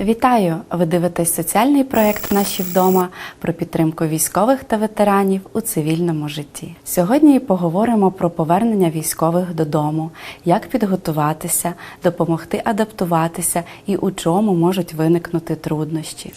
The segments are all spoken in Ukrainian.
Вітаю! Ви дивитесь соціальний проєкт Наші вдома про підтримку військових та ветеранів у цивільному житті. Сьогодні поговоримо про повернення військових додому, як підготуватися, допомогти адаптуватися і у чому можуть виникнути труднощі.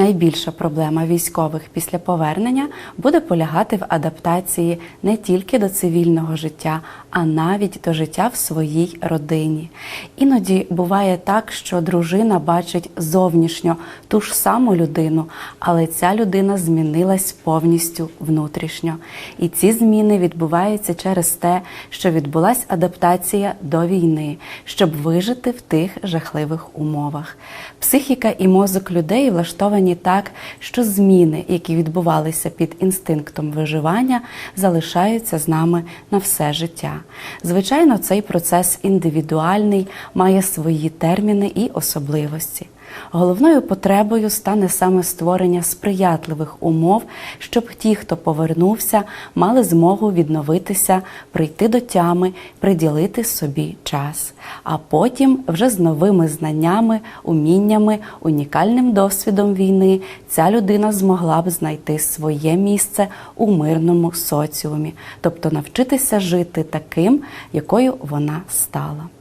Найбільша проблема військових після повернення буде полягати в адаптації не тільки до цивільного життя, а навіть до життя в своїй родині. Іноді буває так, що дружина бачить зовнішньо ту ж саму людину, але ця людина змінилась повністю внутрішньо. І ці зміни відбуваються через те, що відбулася адаптація до війни, щоб вижити в тих жахливих умовах. Психіка і мозок людей влаштовані так, що зміни, які відбувалися під інстинктом виживання, залишаються з нами на все життя. Звичайно, цей процес індивідуальний, має свої терміни і особливості. Головною потребою стане саме створення сприятливих умов, щоб ті, хто повернувся, мали змогу відновитися, прийти до тями, приділити собі час. А потім, вже з новими знаннями, уміннями, унікальним досвідом війни, ця людина змогла б знайти своє місце у мирному соціумі, тобто навчитися жити таким, якою вона стала.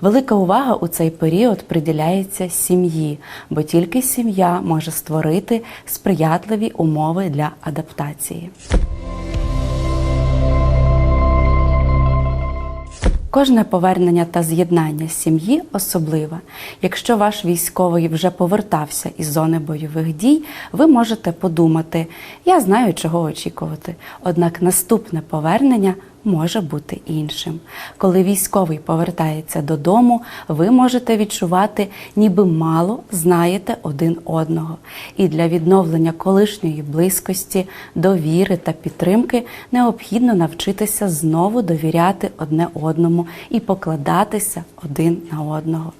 Велика увага у цей період приділяється сім'ї, бо тільки сім'я може створити сприятливі умови для адаптації. Кожне повернення та з'єднання сім'ї особливе. Якщо ваш військовий вже повертався із зони бойових дій, ви можете подумати: я знаю, чого очікувати. Однак наступне повернення може бути іншим. Коли військовий повертається додому, ви можете відчувати, ніби мало знаєте один одного. І для відновлення колишньої близькості, довіри та підтримки необхідно навчитися знову довіряти одне одному і покладатися один на одного.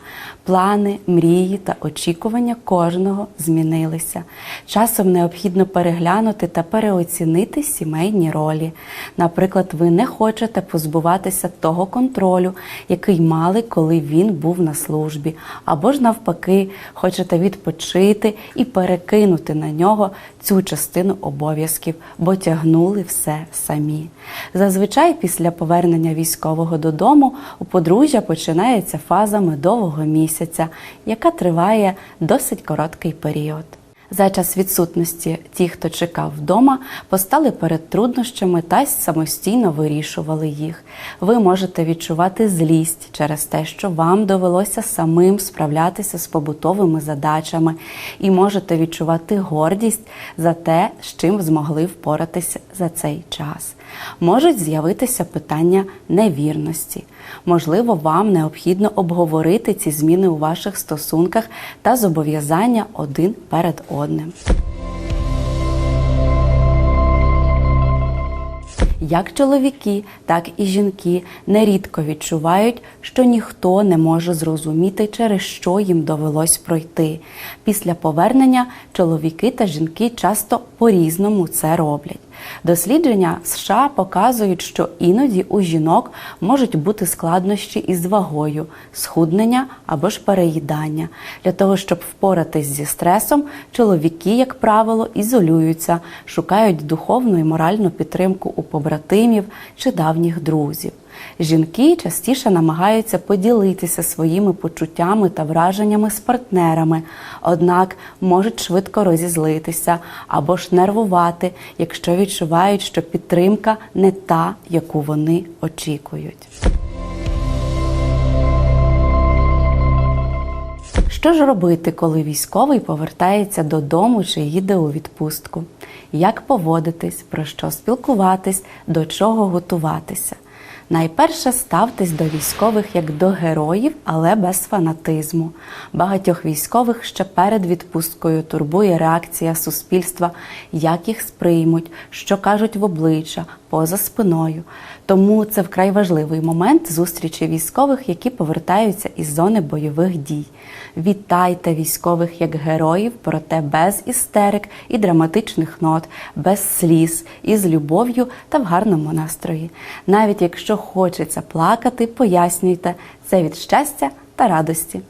Плани, мрії та очікування кожного змінилися. Часом необхідно переглянути та переоцінити сімейні ролі. Наприклад, ви не хочете позбуватися того контролю, який мали, коли він був на службі, або ж навпаки, хочете відпочити і перекинути на нього цю частину обов'язків, бо тягнули все самі. Зазвичай після повернення військового додому у подружжя починається фаза медового місяця, яка триває досить короткий період. За час відсутності ті, хто чекав вдома, постали перед труднощами та самостійно вирішували їх. Ви можете відчувати злість через те, що вам довелося самим справлятися з побутовими задачами, і можете відчувати гордість за те, з чим змогли впоратися за цей час. Можуть з'явитися питання невірності. Можливо, вам необхідно обговорити ці зміни у ваших стосунках та зобов'язання один перед одним. Як чоловіки, так і жінки нерідко відчувають, що ніхто не може зрозуміти, через що їм довелось пройти. Після повернення чоловіки та жінки часто по-різному це роблять. Дослідження США показують, що іноді у жінок можуть бути складнощі із вагою, схуднення або ж переїдання. Для того, щоб впоратись зі стресом, чоловіки, як правило, ізолюються, шукають духовну і моральну підтримку у побратимів чи давніх друзів. Жінки частіше намагаються поділитися своїми почуттями та враженнями з партнерами, однак можуть швидко розізлитися або ж нервувати, якщо відчувають, що підтримка не та, яку вони очікують. Що ж робити, коли військовий повертається додому чи їде у відпустку? Як поводитись, про що спілкуватись, до чого готуватися? Найперше ставтесь до військових як до героїв, але без фанатизму. Багатьох військових ще перед відпусткою турбує реакція суспільства, як їх сприймуть, що кажуть в обличчя, поза спиною. Тому це вкрай важливий момент зустрічі військових, які повертаються із зони бойових дій. Вітайте військових як героїв, проте без істерик і драматичних нот, без сліз, із любов'ю та в гарному настрої. Навіть якщо хочеться плакати, пояснюйте це від щастя та радості.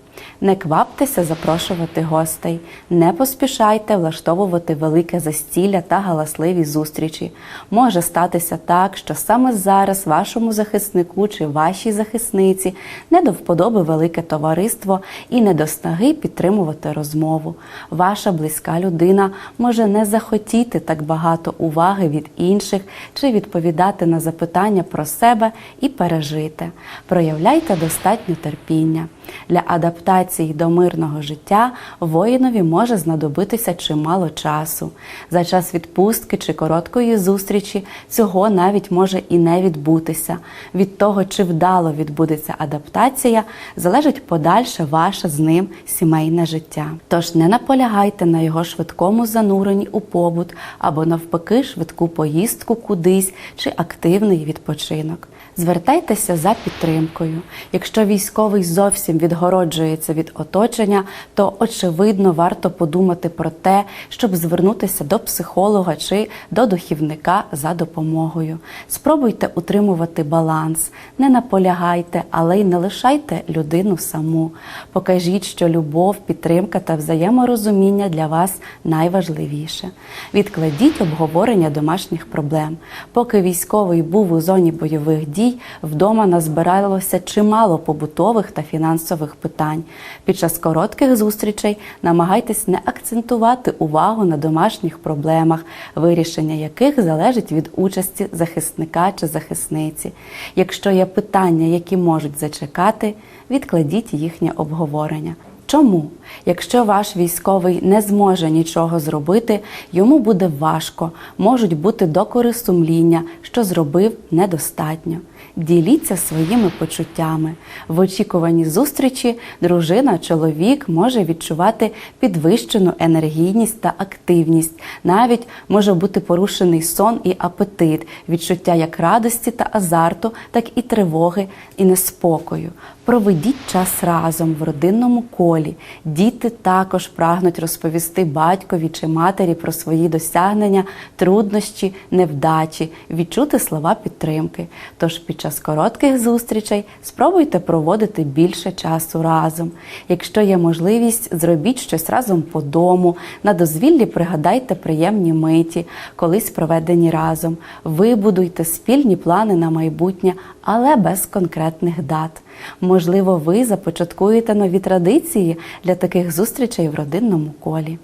Не кваптеся запрошувати гостей, не поспішайте влаштовувати велике застілля та галасливі зустрічі. Може статися так, що саме зараз вашому захиснику чи вашій захисниці не до вподоби велике товариство і не до снаги підтримувати розмову. Ваша близька людина може не захотіти так багато уваги від інших чи відповідати на запитання про себе і пережити. Проявляйте достатньо терпіння. Для адаптації до мирного життя воїнові може знадобитися чимало часу. За час відпустки чи короткої зустрічі цього навіть може і не відбутися. Від того, чи вдало відбудеться адаптація, залежить подальше ваше з ним сімейне життя. Тож не наполягайте на його швидкому зануренні у побут або навпаки швидку поїздку кудись чи активний відпочинок. Звертайтеся за підтримкою. Якщо військовий зовсім відгороджується від оточення, то очевидно варто подумати про те, щоб звернутися до психолога чи до духівника за допомогою. Спробуйте утримувати баланс, не наполягайте, але й не лишайте людину саму. Покажіть, що любов, підтримка та взаєморозуміння для вас найважливіше. Відкладіть обговорення домашніх проблем. Поки військовий був у зоні бойових дій, вдома назбиралося чимало побутових та фінансових питань. Під час коротких зустрічей намагайтесь не акцентувати увагу на домашніх проблемах, вирішення яких залежить від участі захисника чи захисниці. Якщо є питання, які можуть зачекати, відкладіть їхнє обговорення. Чому? Якщо ваш військовий не зможе нічого зробити, йому буде важко, можуть бути докори сумління, що зробив недостатньо. Діліться своїми почуттями. В очікуванні зустрічі дружина, чоловік може відчувати підвищену енергійність та активність. Навіть може бути порушений сон і апетит, відчуття як радості та азарту, так і тривоги і неспокою. Проведіть час разом в родинному колі. Діти також прагнуть розповісти батькові чи матері про свої досягнення, труднощі, невдачі, відчути слова підтримки. Тож під час коротких зустрічей спробуйте проводити більше часу разом. Якщо є можливість, зробіть щось разом по дому. На дозвіллі пригадайте приємні миті, колись проведені разом. Вибудуйте спільні плани на майбутнє, але без конкретних дат. Можливо, ви започаткуєте нові традиції для таких зустрічей в родинному колі.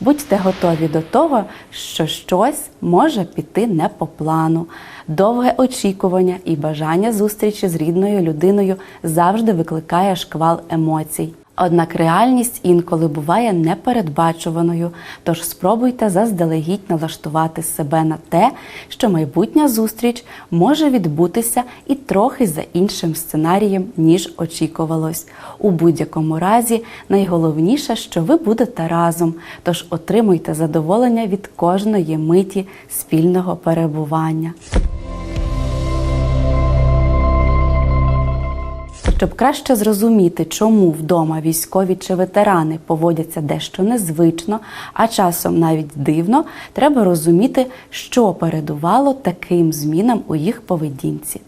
Будьте готові до того, що щось може піти не по плану. Довге очікування і бажання зустрічі з рідною людиною завжди викликає шквал емоцій. Однак реальність інколи буває непередбачуваною, тож спробуйте заздалегідь налаштувати себе на те, що майбутня зустріч може відбутися і трохи за іншим сценарієм, ніж очікувалось. У будь-якому разі найголовніше, що ви будете разом, тож отримуйте задоволення від кожної миті спільного перебування. Щоб краще зрозуміти, чому вдома військові чи ветерани поводяться дещо незвично, а часом навіть дивно, треба розуміти, що передувало таким змінам у їх поведінці.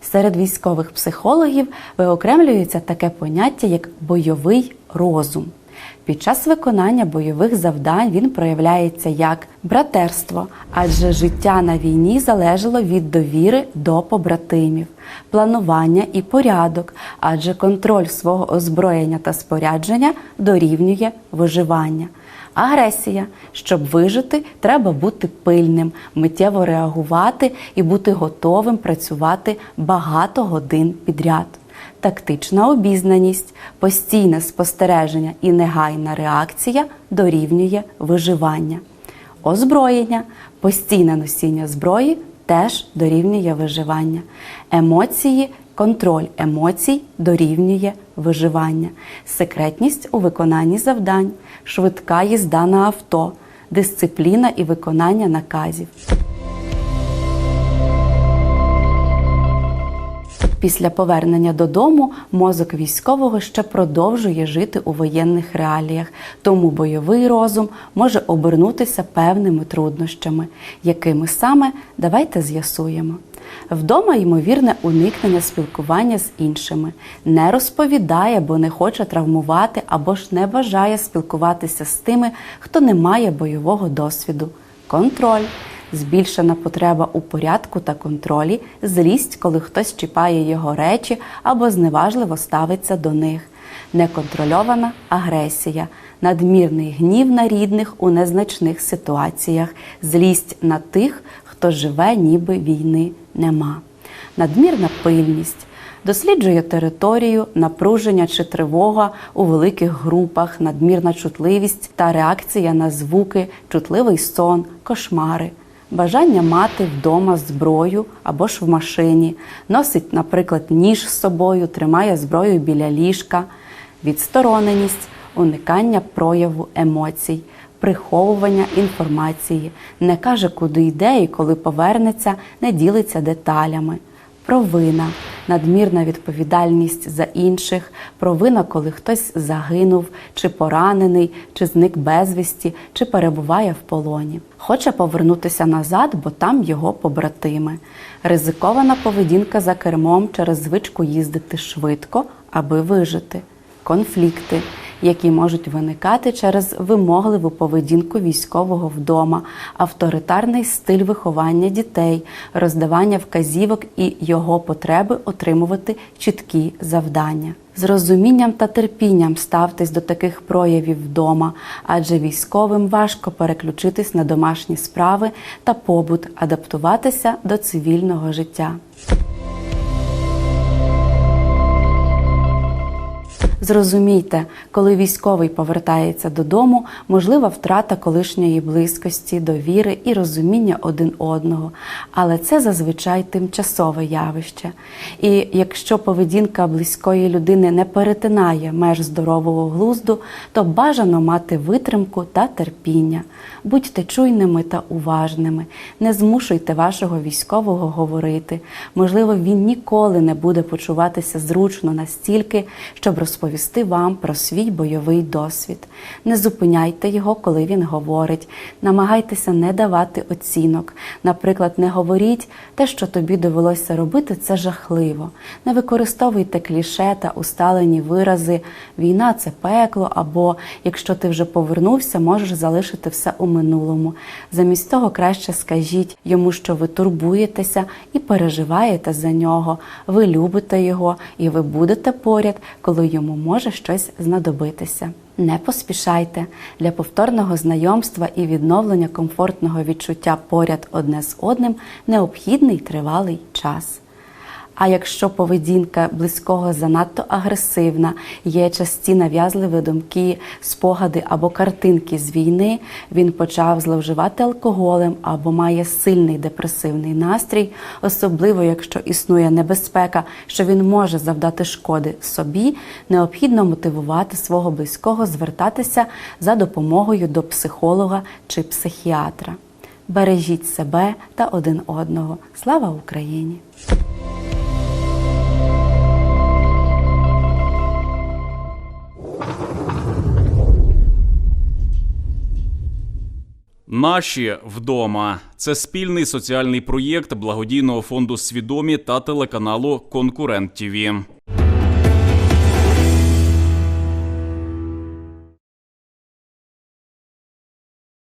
Серед військових психологів виокремлюється таке поняття, як бойовий розум. Під час виконання бойових завдань він проявляється як братерство, адже життя на війні залежало від довіри до побратимів, планування і порядок, адже контроль свого озброєння та спорядження дорівнює виживання. Агресія, щоб вижити, треба бути пильним, миттєво реагувати і бути готовим працювати багато годин підряд тактична обізнаність, постійне спостереження і негайна реакція дорівнює виживання. Озброєння, постійне носіння зброї теж дорівнює виживання. Емоції, контроль емоцій дорівнює виживання, секретність у виконанні завдань, швидка їзда на авто, дисципліна і виконання наказів. Після повернення додому мозок військового ще продовжує жити у воєнних реаліях, тому бойовий розум може обернутися певними труднощами, якими саме давайте з'ясуємо. Вдома ймовірне уникнення спілкування з іншими, не розповідає, бо не хоче травмувати або ж не бажає спілкуватися з тими, хто не має бойового досвіду. Контроль, збільшена потреба у порядку та контролі, злість, коли хтось чіпає його речі або зневажливо ставиться до них, неконтрольована агресія, надмірний гнів на рідних у незначних ситуаціях, злість на тих, хто живе, ніби війни нема, надмірна пильність. Досліджує територію, напруження чи тривога у великих групах, надмірна чутливість та реакція на звуки, чутливий сон, кошмари, бажання мати вдома зброю або ж в машині, носить, наприклад, ніж з собою, тримає зброю біля ліжка, відстороненість, уникання прояву емоцій. Приховування інформації, не каже, куди йде і коли повернеться, не ділиться деталями. Провина, надмірна відповідальність за інших, провина, коли хтось загинув, чи поранений, чи зник безвісті, чи перебуває в полоні. Хоче повернутися назад, бо там його побратими. Ризикована поведінка за кермом через звичку їздити швидко, аби вижити. Конфлікти, які можуть виникати через вимогливу поведінку військового вдома, авторитарний стиль виховання дітей, роздавання вказівок і його потреби отримувати чіткі завдання. З розумінням та терпінням ставтесь до таких проявів вдома, адже військовим важко переключитись на домашні справи та побут, адаптуватися до цивільного життя. Зрозумійте, коли військовий повертається додому, можлива втрата колишньої близькості, довіри і розуміння один одного, але це зазвичай тимчасове явище. І якщо поведінка близької людини не перетинає меж здорового глузду, то бажано мати витримку та терпіння. Будьте чуйними та уважними, не змушуйте вашого військового говорити. Можливо, він ніколи не буде почуватися зручно настільки, щоб розповісти вам про свій бойовий досвід. Не зупиняйте його, коли він говорить. Намагайтеся не давати оцінок. Наприклад, не говоріть те, що тобі довелося робити, це жахливо. Не використовуйте кліше та усталені вирази. Війна це пекло, або якщо ти вже повернувся, можеш залишити все у минулому. Замість того краще скажіть йому, що ви турбуєтеся і переживаєте за нього. Ви любите його, і ви будете поряд, коли йому може щось знадобитися. Не поспішайте для повторного знайомства і відновлення комфортного відчуття поряд одне з одним необхідний тривалий час. А якщо поведінка близького занадто агресивна, є часті нав'язливі думки, спогади або картинки з війни, він почав зловживати алкоголем або має сильний депресивний настрій, особливо якщо існує небезпека, що він може завдати шкоди собі, необхідно мотивувати свого близького звертатися за допомогою до психолога чи психіатра. Бережіть себе та один одного. Слава Україні! Наші вдома це спільний соціальний проєкт благодійного фонду Свідомі та телеканалу Конкурент ТІВІ.